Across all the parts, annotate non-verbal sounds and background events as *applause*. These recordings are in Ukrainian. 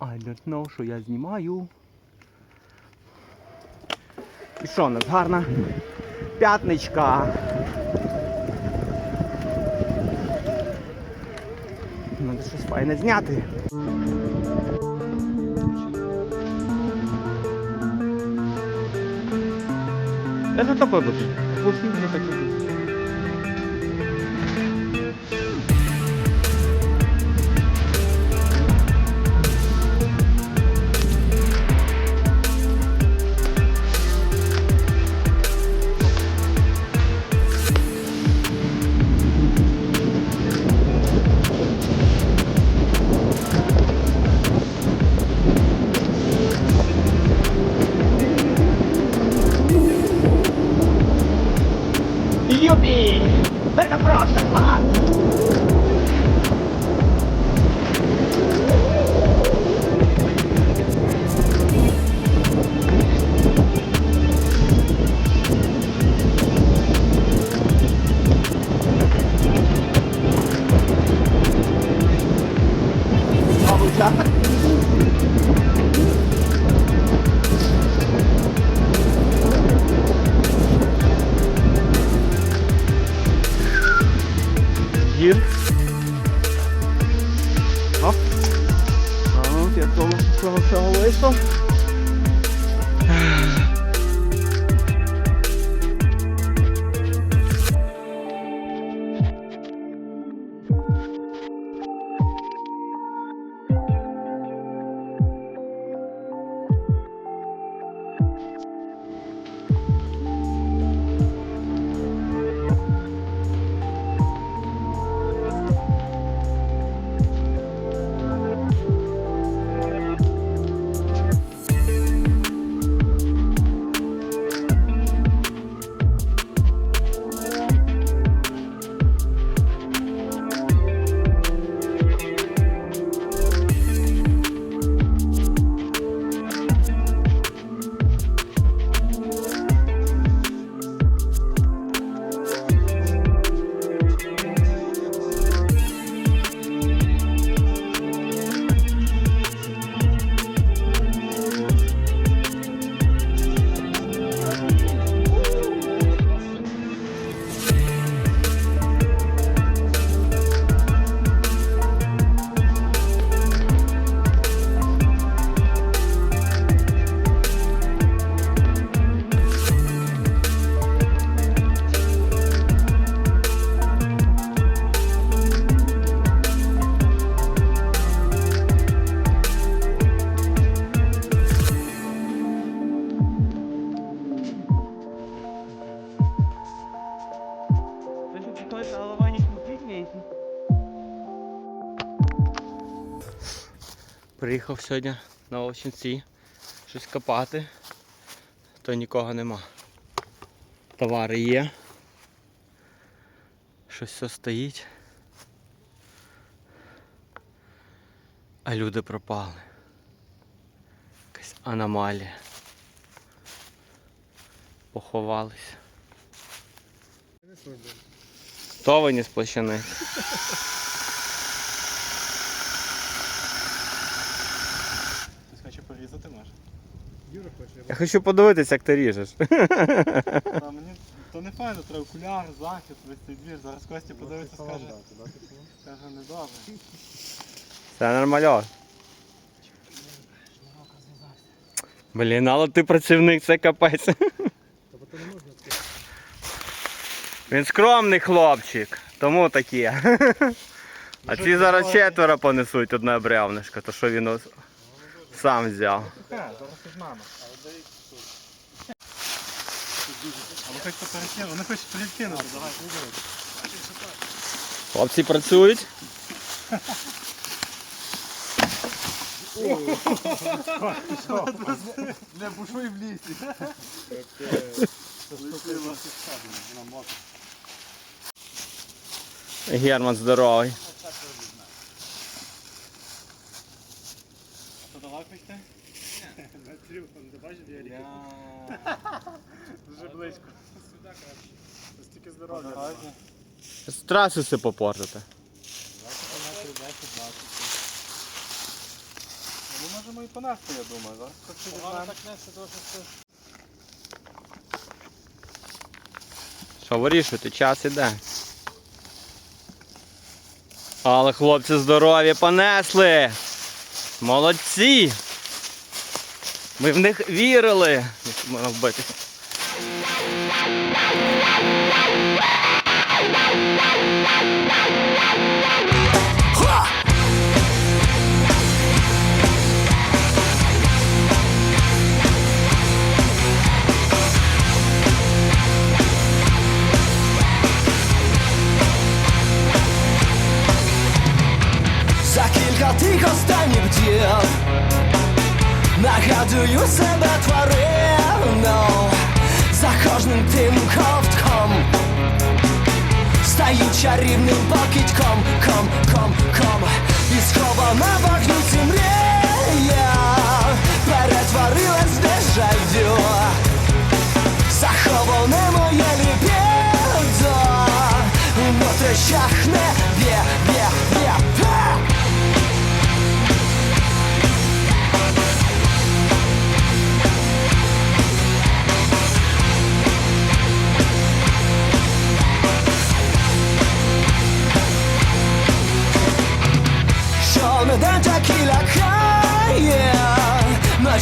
I don't know, що я знімаю. І що у нас гарна п'ятничка. Надо щось файне зняти. Это такой вот. Пушник не такой. Это просто Приїхав сьогодні на Овчинці щось копати, то нікого нема. Товари є. Щось все стоїть. А люди пропали. Якась аномалія. Поховалися. То ви не сплощений. Хтось хоче порізати може? Юра хоче. Я хочу подивитися, як ти ріжеш. Та мені то не файно, треба окуляр, захист, весь цей двір. Зараз Костя подивиться, скаже, скаже недобре. Все нормально. Блін, але ти працівник, це капець. Тобто не можна. Він скромний хлопчик, тому таке. *laughs* А ці зараз четверо понесуть одне бревнишко, то що він ос- сам взяв. Вони хочуть перекинути, давай. Хлопці працюють. Не бушуй в лісі. *laughs* *laughs* Герман здоровий. То давай хочете? На телефон, ти бачиш, я рік. Дуже близько. Сюди краще. Стільки здоров'я. З траси все попортите. Ми можемо і понести, я думаю. Хтось Погано так несе, тому що це Що вирішуєте, час іде. Але хлопці здорові понесли. Молодці. Ми в них вірили. Можна вбити. За кілька тих останніх днів Нагадую себе тварину За кожним тим ковтком Стаю чарівним покидьком Ком, ком, ком І схована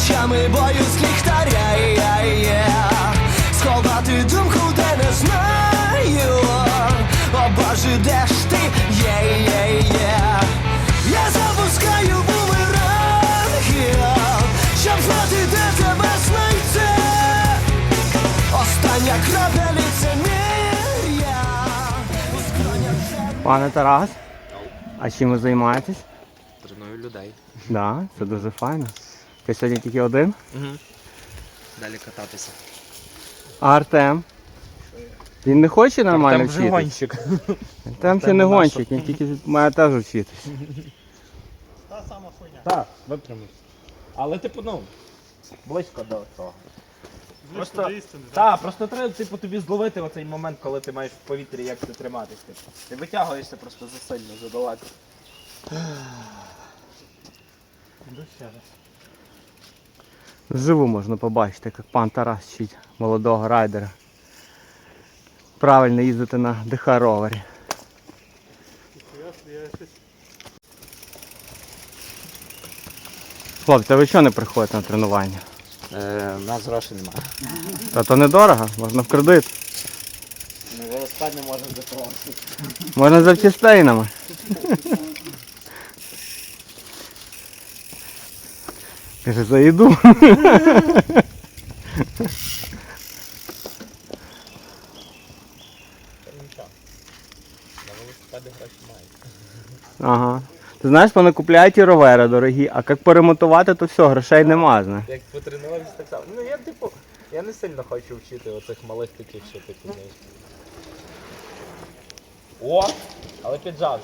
Ночами боюсь ліхтаря є Сховати думку, де не знаю О Боже, де ж ти є, є, є Я запускаю бумеранги Щоб знати, де тебе знайти Остання крапля вже Пане Тарас, а чим ви займаєтесь? Треную людей. Да, це дуже файно. Ти сьогодні тільки один? Угу. Далі кататися. А Артем? Він не хоче нормально Там вже гонщик. Там ще не гонщик, він тільки має теж вчитись. та сама хуйня. Так, випрямився. Але типу, ну, близько до того. Просто так? Так, просто треба типу, тобі зловити оцей момент, коли ти маєш в повітрі, як ти триматись. Типу. Ти витягуєшся просто засильно, задалеко. Іду ще раз. Вживу можна побачити, як пан Тарас вчить молодого райдера. Правильно їздити на я щось Хлопці, а ви чого не приходите на тренування? Е, у нас грошей немає. Та то недорого, можна в кредит. Ну, велосипед не можемо закривати. Можна за вчистейнами. Каже, за їду. Ага. Ти знаєш, вони купляють і ровери дорогі, а як поремонтувати, то все, грошей нема. Знаєш. Як потренувався так само. Ну я типу, я не сильно хочу вчити оцих малих таких, що типу знаєш. О! Але піджав.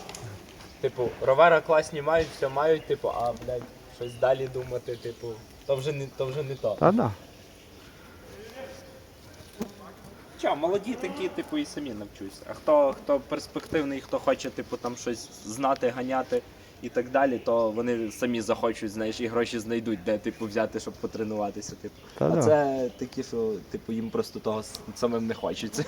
Типу, ровера класні мають, все мають, типу, а блядь, щось далі думати, типу, то вже не то вже не то. Та да. Чо, молоді такі, типу, і самі навчусь. А хто, хто перспективний, хто хоче, типу, там щось знати, ганяти і так далі, то вони самі захочуть, знаєш, і гроші знайдуть, де типу взяти, щоб потренуватися. Типу. Та а да. це такі, що типу їм просто того самим не хочеться.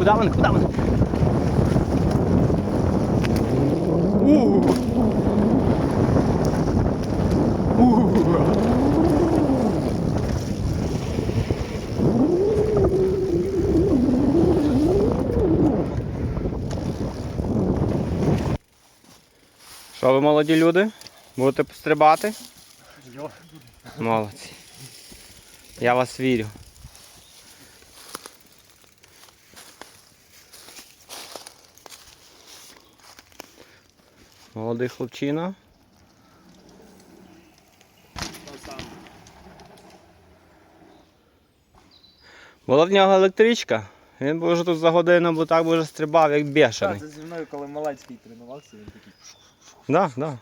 Куда вони? Куда вони? У. У. Що ви молоді люди? Будете пострибати? Молодці. Я вас вірю. Молодий хлопчина. Була в нього електричка. Він би вже тут за годину, бо так би вже стрибав, як бешений. зі мною, коли Малецький тренувався, він такий. Да, да.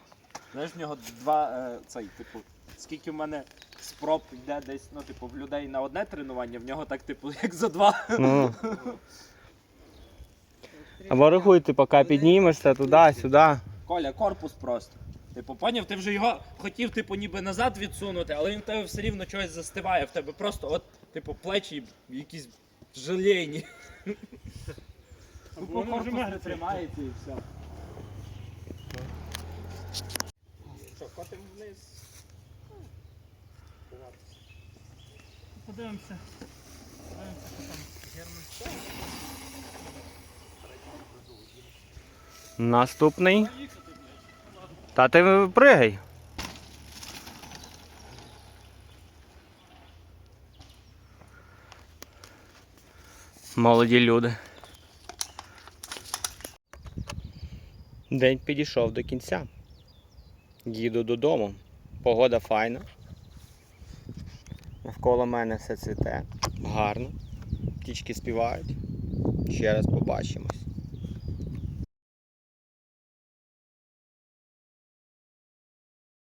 Знаєш, в нього два е, цей, типу, скільки в мене спроб йде десь, ну, типу, в людей на одне тренування, в нього так, типу, як за два. Ну. *laughs* Або рахуй, ти поки піднімешся туди-сюди. Коля, корпус просто. Типу, поняв, ти вже його хотів, типу, ніби назад відсунути, але він в тебе все рівно чогось застиває в тебе. Просто от, типу, плечі якісь желейні. Тупо корпус не тримається і все. Що, котимо вниз? Подивимося. Подивимося, що там Герман. Наступний. Та ти пригай. Молоді люди. День підійшов до кінця. Їду додому. Погода файна. Навколо мене все цвіте. Гарно. Птічки співають. Ще раз побачимось.